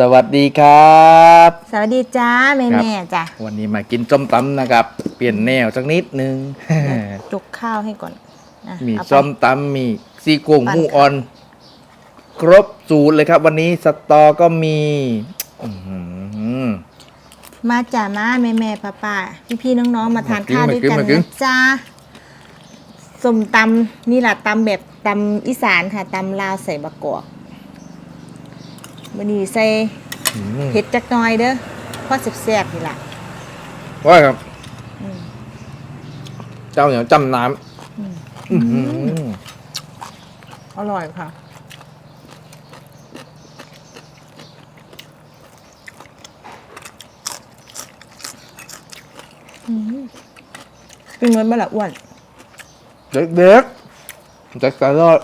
สวัสดีครับ สวัสดีจ้าแม่ครับ แม่จ้ะวันนี้มากินส้มตำนะครับ เปลี่ยนแนวสักนิดนึง จุกข้าวให้ก่อนนะมีเอาไป ส้มตำมีซี่โครงปั่น หมูอ่อน ครบสูตรเลยครับ วันนี้สตอก็มีอื้อหือ มาจ้ามาแม่แม่ป้าป้าพี่พี่ๆน้องๆมาทานมากินข้าวด้วยกันมากินนะจ้าส้มตำนี่แหละตำแบบตำอีสานค่ะตำลาวใส่บะกอก มันนี้ใส่อื้อหือเผ็ดจักหน่อยเด้อเพราะแซ่บๆนี่แหละว่าครับ อืมเจ้าเหนียวจำน้อืมำอื้อหืออร่อยค่ะ อืมเป็นเหมือนบะละอ้วน เด็กๆจะกระรอด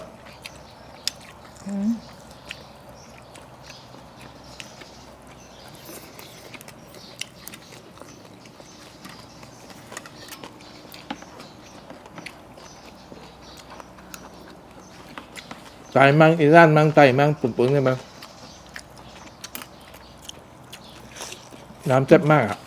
ใจมั่งอีร้านมั่งไตมั่งปุ่นๆเนี่ยมั่งน้ำเจ็บมากอะ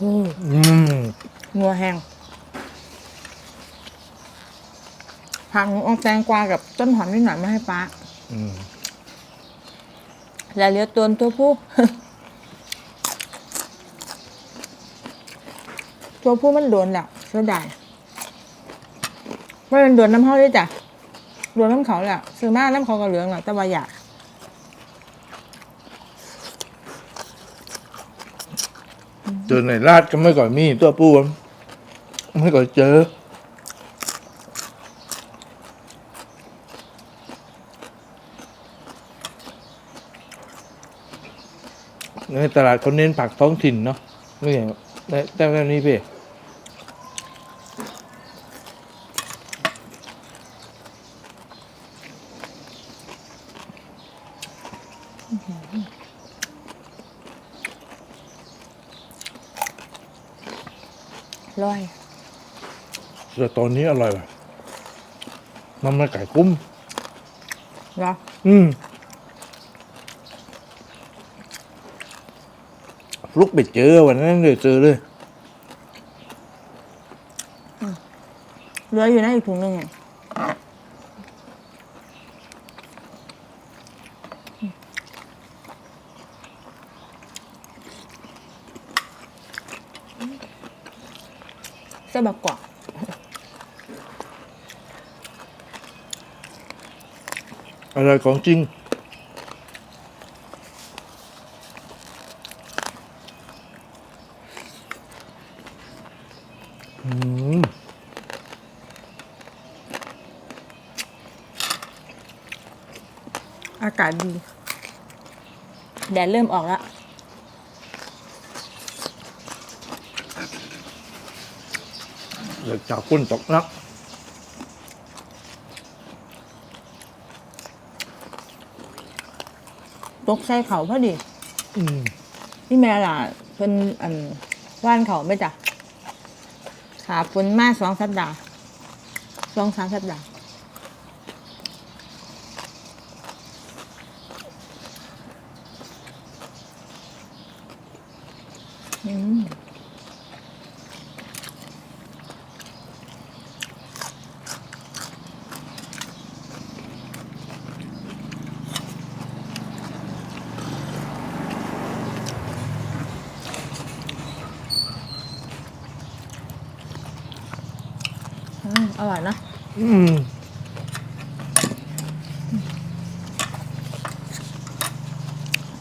อืมงัวแห้งผักหนูเอาแตงกวากับต้นหอมนิดหน่อยมาให้ป้า อืม แล้วเหลือตัวตัวผู้ ตัวผู้มันโดนแล้วเสียดายว่ามันโดนน้ำเขาด้วยจ้ะโดนน้ำเขาแหละซื้อมาน้ำเขาก็เหลืองแล้วแต่ว่าอยากเจอในราดก็ไม่ก่อนมีตัวปูอะไม่ก่อนเจอ ในตลาดเขาเน้นผักท้องถิ่นเนาะไม่อย่างแต่แต่แบบนี้พี่ร้อยแต่ตอนนี้อร่อยว่ะมันมาไก่กุ้มเหรออืม ลุกไปเจอวันนั้นเลยเจอเลยเหลืออยู่นะอีกถุงหนึ่งอะเส้นบะกอกอะไรของจริง อืม อากาศดี แดดเริ่มออกแล้ว เดี๋ยวจากพุ่นตกนักตกใส่เขาพอดีอืมนี่แม่ล่ะเป็นอันว่านเขาไหม่จ้ะขาฝนมาสองสัปดาห์สองสามสัปดาห์ อืมอร่อยนะอืม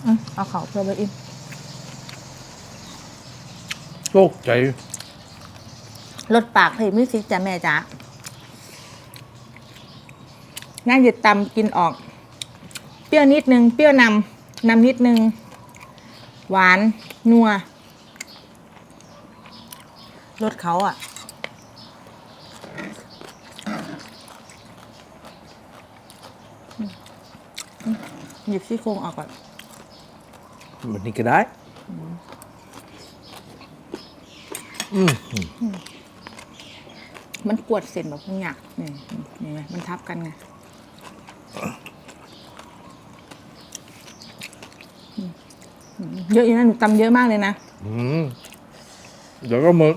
อืมเอาเขาเพื่อไปอิ่ม โชคใจลดปากให้มิวสิกจ้ะแม่จ๋าน่าหยุดตำกินออก เปรี้ยวนิดนึง เปรี้ยวนำนำนิดนึง หวาน นัวรสเขาอะ หยิบซี่โครงออกก่อน วันนี้ก็ได้อื มมันกวดเส้นแบบพวกหยักนี่นี่ไงมันทับกันไงอืมอืมเยอะอยู่นะหนูตำเยอะมากเลยนะอืมเดี๋ยวก็มึก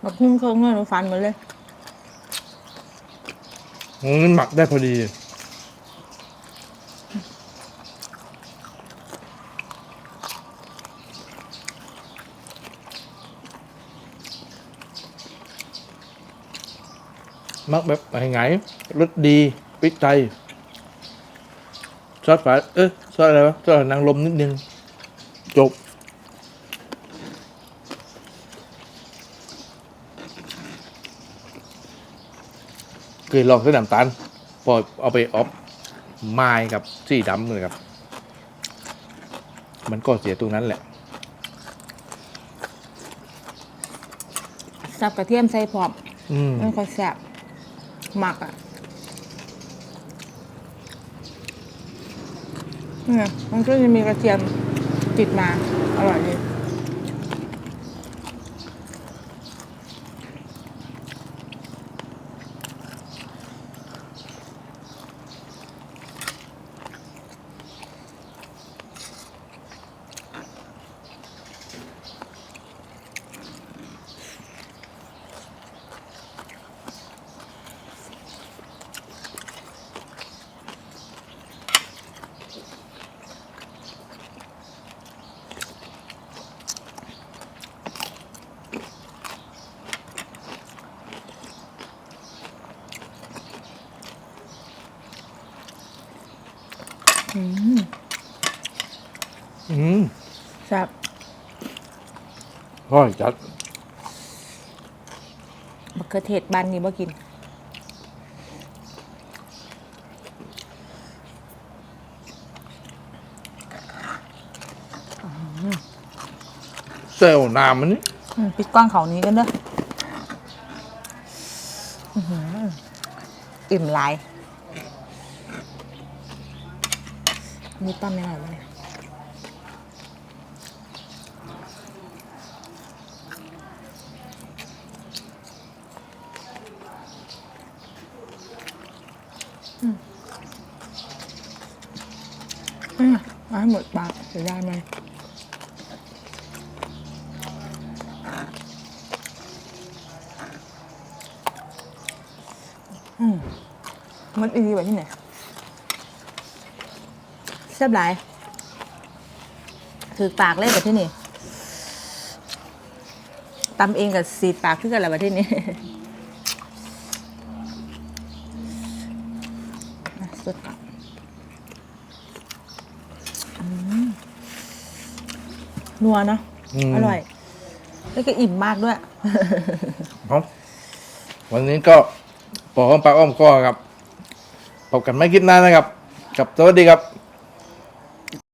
แบบพุ่งเครื่องเงื่อนหนูฟันหมดเลยมันหมักได้พอดี มักแบบไงรสดีพริกไทยซอสฝาเอ๊ะซอสอะไรวะซอสนางลมนิดนึง จบ เคยลองเส้นน้ำตาลพอเอาไปออฟไม้กับสีดำเลยครับ มันก็เสียตรงนั้นแหละ สับกระเทียมใส่พร้อมอืม มันค่อยแซ่บ หมักอะเนี่ยมันก็จะมีกระเทียมติดมา อร่อยดี อืมแซ่บร่อยจัดมะเขือเทศบ้านนี้บ่กิน เซลล์น้ำมันนี่อืมปิดกล้องเขานี้กันเด้ออื้อหืออิ่มหลาย มีต้มยังไงวะเนี่ยอืมอืมอาให้หมดปากเสียดายมันมันอีกแบบที่ไหน แซ่บหลายถือปากเลยแบบที่นี่ตำเองกับสีดปากขึ้นกันแหละแบบที่นี่อะสดก่อนอืมนัวเนาะอร่อย แล้วก็อิ่มมากด้วยครับวันนี้ก็ปอกอ้อมปากอ้อมคอครับพบกันไม่คิดนานนะครับกับสวัสดีครับ